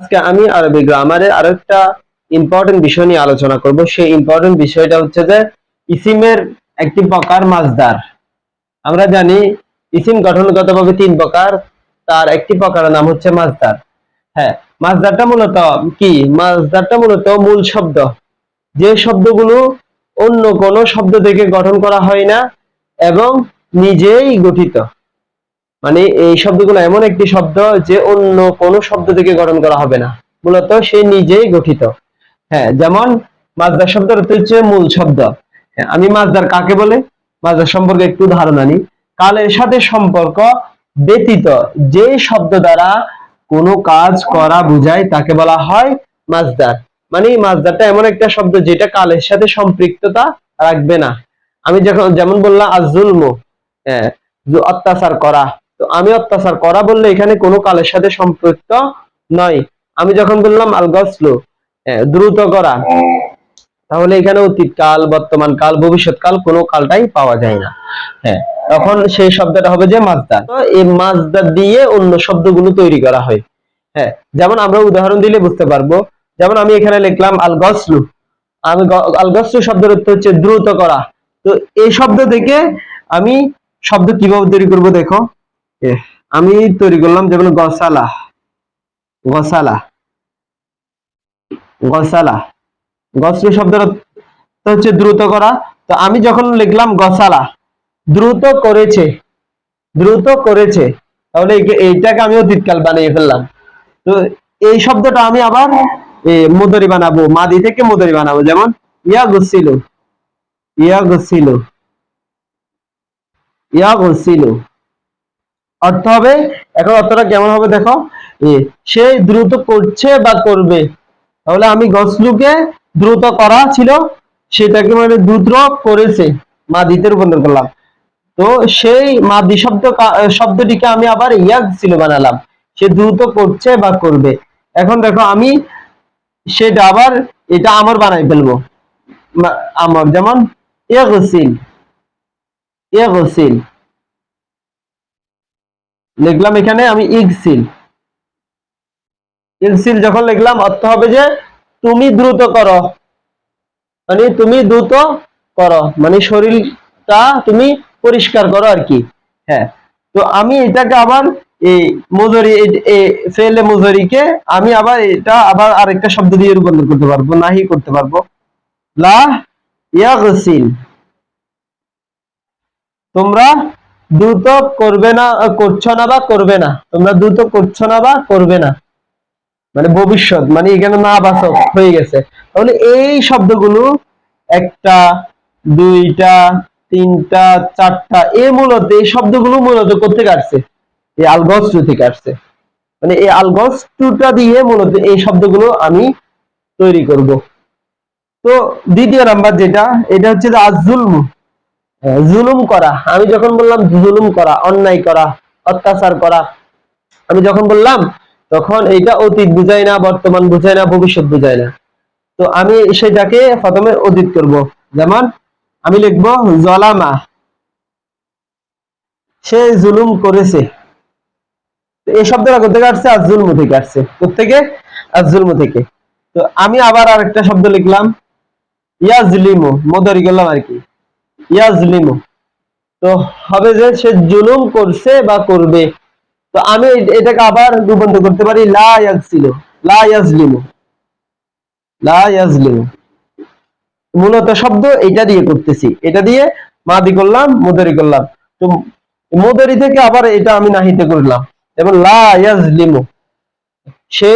আজকে আমি আরবি গ্রামারের আরও একটা ইম্পর্টেন্ট বিষয় নিয়ে আলোচনা করব। সেই ইম্পর্টেন্ট বিষয়টা হচ্ছে যে ইসিমের একটি প্রকার মাজদার আমরা জানি ইসিম গঠনগতভাবে তিন প্রকার, তার একটি প্রকারের নাম হচ্ছে মাজদার হ্যাঁ মাজদারটা মূলত কি? মাজদারটা মূলত মূল শব্দ। যে শব্দগুলো অন্য কোনো শব্দ থেকে গঠন করা হয় না এবং নিজেই গঠিত। মানে এই শব্দগুলো এমন একটি শব্দ যে অন্য কোন শব্দ থেকে গঠন করা হবে না। মূলত সে নিজেই গঠিত। হ্যাঁ যেমন মাজদার শব্দ হচ্ছে মূল শব্দ। হ্যাঁ, আমি মাজদার কাকে বলে? মাজদার সম্পর্কে একটু ধারণা নিই। কালের সাথে সম্পর্ক ব্যতীত যে শব্দ দ্বারা কোনো কাজ করা বোঝায় তাকে বলা হয় মাজদার। মানে মাজদারটা এমন একটা শব্দ যেটা কালের সাথে সম্পৃক্ততা রাখবে না। আমি যখন যেমন বললাম আজুলমু হ্যাঁ অত্যাচার করা। তো আমি অত্যাচার করা বললে এখানে কোনো কালের সাথে সম্পৃক্ত নয়। আমি যখন বললাম আলগসলু দ্রুত করা, তাহলে এখানে অতীতকাল বর্তমান কাল ভবিষ্যৎ কাল কোনো কালটাই পাওয়া যায় না। হ্যাঁ তখন সেই শব্দটা হবে যে মাজদার তো এই মাজদার দিয়ে অন্য শব্দগুলো তৈরি করা হয়। হ্যাঁ যেমন আমরা উদাহরণ দিলে বুঝতে পারব। যেমন আমি এখানে লিখলাম আল গসলু আমি গ- আল গসলু শব্দের অর্থ হচ্ছে দ্রুত করা। তো এই শব্দ থেকে আমি শব্দ কীভাবে তৈরি করব দেখো। আমি তৈরি করলাম যেমন গসালা। গসালা। গসালা। গসলু শব্দের হচ্ছে দ্রুত করা। তো আমি যখন লিখলাম গসালা, দ্রুত করেছে দ্রুত করেছে, তাহলে এইটাকে আমি অতীতকাল বানিয়ে ফেললাম। তো এই শব্দটা আমি আবার মুদরি বানাবো, মাদি থেকে মুদরি বানাবো। যেমন, ইয়া গুসিল ইয়া গুসিল ইয়া গুসিল। অর্থ হবে, এখন অর্থটা কেমন হবে দেখো। সে দ্রুত করছে বা করবে। তাহলে আমি গসলুকে দ্রুত করা ছিল, সেটাকে মানে দ্রুত করেছে মা মাদিতে রূপান্তর করলাম। তো সেই মাদি শব্দ শব্দটিকে আমি আবার ইয়াগ ছিল বানালাম। সে দ্রুত করছে বা করবে। এখন দেখো আমি সেটা আবার, এটা আমর বানাই ফেলব। আমর যেমন ইয়াগসিল ইয়াগসিল। লিখলাম এখানে আমি ইগসিল। ইগসিল যখন লিখলাম, অর্থ হবে যে তুমি দ্রুত করো। মানে তুমি দ্রুত করো। মানে শরীরটা তুমি পরিষ্কার করো আর কি। হ্যাঁ। তো আমি এটাকে আবার এই মজুরি ফেলে মজুরিকে আমি আবার এটা আবার আরেকটা শব্দ দিয়ে রূপান্তর করতে পারব, নাহি করতে পারব। লা ইয়াগসিল। তোমরা দ্রুত করবে না করছ না বা করবে না। তোমরা দ্রুত করছ না বা করবে না। মানে ভবিষ্যৎ মানে এখানে না বাসক হয়ে গেছে। তাহলে এই শব্দগুলো একটা, দুইটা, তিনটা, চারটা, এ মূলত, এই শব্দগুলো মূলত করতে কাটছে এই আলগস্তু থেকে আসছে। মানে এই আলগস্তুটা দিয়ে মূলত এই শব্দগুলো আমি তৈরি করব। তো দ্বিতীয় নাম্বার যেটা, এটা হচ্ছে যে আজুলম জুলুম করা। আমি যখন বললাম জুলুম করা, অন্যায় করা, অত্যাচার করা, আমি যখন বললাম, তখন এটা অতীত বুঝায় না, বর্তমান বুঝায় না, ভবিষ্যৎ বুঝায় না। তো আমি সেটাকে প্রথমে অতীত করব। যেমন আমি লিখব, জলামা। সে জুলুম করেছে। এই শব্দটা কোথেকে আসছে? আজুলমু থেকে আসছে। কোথেকে? আজুলমু থেকে। তো আমি আবার আরেকটা শব্দ লিখলাম, ইয়াজলিমু। মদারি করলাম আর কি। ইয়াজলিমু। তো হবে যে সে জুলুম করছে বা করবে। তো আমি এটাকে আবার রূপান্তর করতে পারি, লা লা ইয়াজলিমু লা ইয়াজলিমু। মূলত শব্দ এটা দিয়ে করতেছি। এটা দিয়ে মাদি করলাম, মুদারি করলাম। তো মুদারি থেকে আবার এটা আমি নাহিতে করলাম। যেমন লা ইয়াজলিমু, সে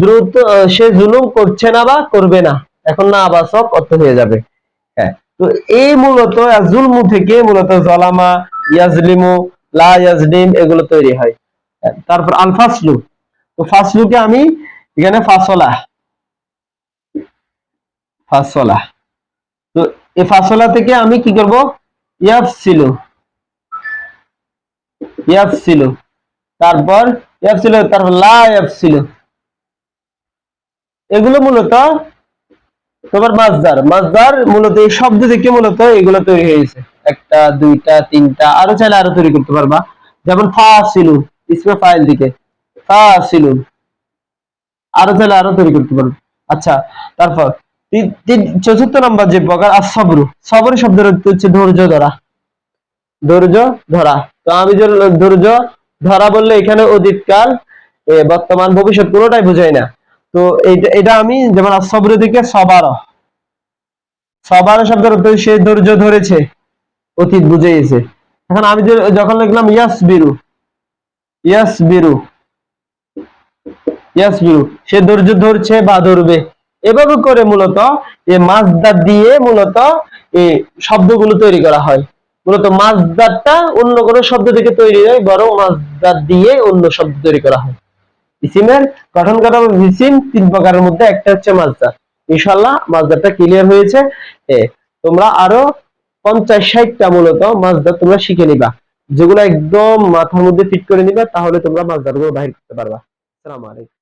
দ্রুত, সে জুলুম করছে না বা করবে না। এখন না আবাসক অর্থ হয়ে যাবে। তো এই মূলত জুলমু থেকে মূলত জলামা, ইয়াজলিমু, লা এগুলো তৈরি হয়। তারপর আল ফাসলু তো ফাসলুকে আমি এখানে ফাসলা ফাসলা তো এই ফাসলা থেকে আমি কি করব? ইয়াফসিলু। ইয়াফসিলু। তারপর ইয়াফসিলু, তারপর লা ইয়াফসিলু। এগুলো মূলত তোমার মাজদার মাজদার মূলত এই শব্দ থেকে মূলত এগুলো তৈরি হয়েছে একটা, দুইটা, তিনটা, আরও চাইলে আরও তৈরি করতে পারবা। যেমন ইসমে ফাইল ফাসিলু আরও চাইলে আরও তৈরি করতে পারবে। আচ্ছা তারপর চতুর্থ নম্বর যে প্রকার আর সবরু সবর শব্দের হচ্ছে ধৈর্য ধরা। ধৈর্য ধরা। তো আমি ধৈর্য ধরা বললে এখানে অতীতকাল বর্তমান, ভবিষ্যৎ কোনোটাই বোঝাই না। তো এটা আমি যেমন সবর দিকে সবার সবার শব্দের অর্থ সে ধৈর্য ধরেছে, অতীত বুঝেছে এখন আমি যখন লিখলাম ইয়াস বিরু ইয়াস বিরু ইয়াস বিরু, সে ধৈর্য ধরছে বা ধরবে। এভাবে করে মূলত এই মাছদার দিয়ে মূলত এই শব্দগুলো তৈরি করা হয়। মূলত মাছদারটা অন্য কোনো শব্দ থেকে তৈরি হয় বরং মাছদার দিয়ে অন্য শব্দ তৈরি করা হয়। ইসিমের গঠন ভিসিম তিন প্রকারের মধ্যে, একটা হচ্ছে মাজদার ইনশাল্লাহ মাজদারটা ক্লিয়ার হয়েছে। তোমরা আরও পঞ্চাশ ষাটটা মূলত মাজদার তোমরা শিখে নিবা। যেগুলো একদম মাথার মধ্যে ফিট করে নিবা, তাহলে তোমরা মাজদারগুলো বাহির করতে পারবা। আসসালামু আলাইকুম।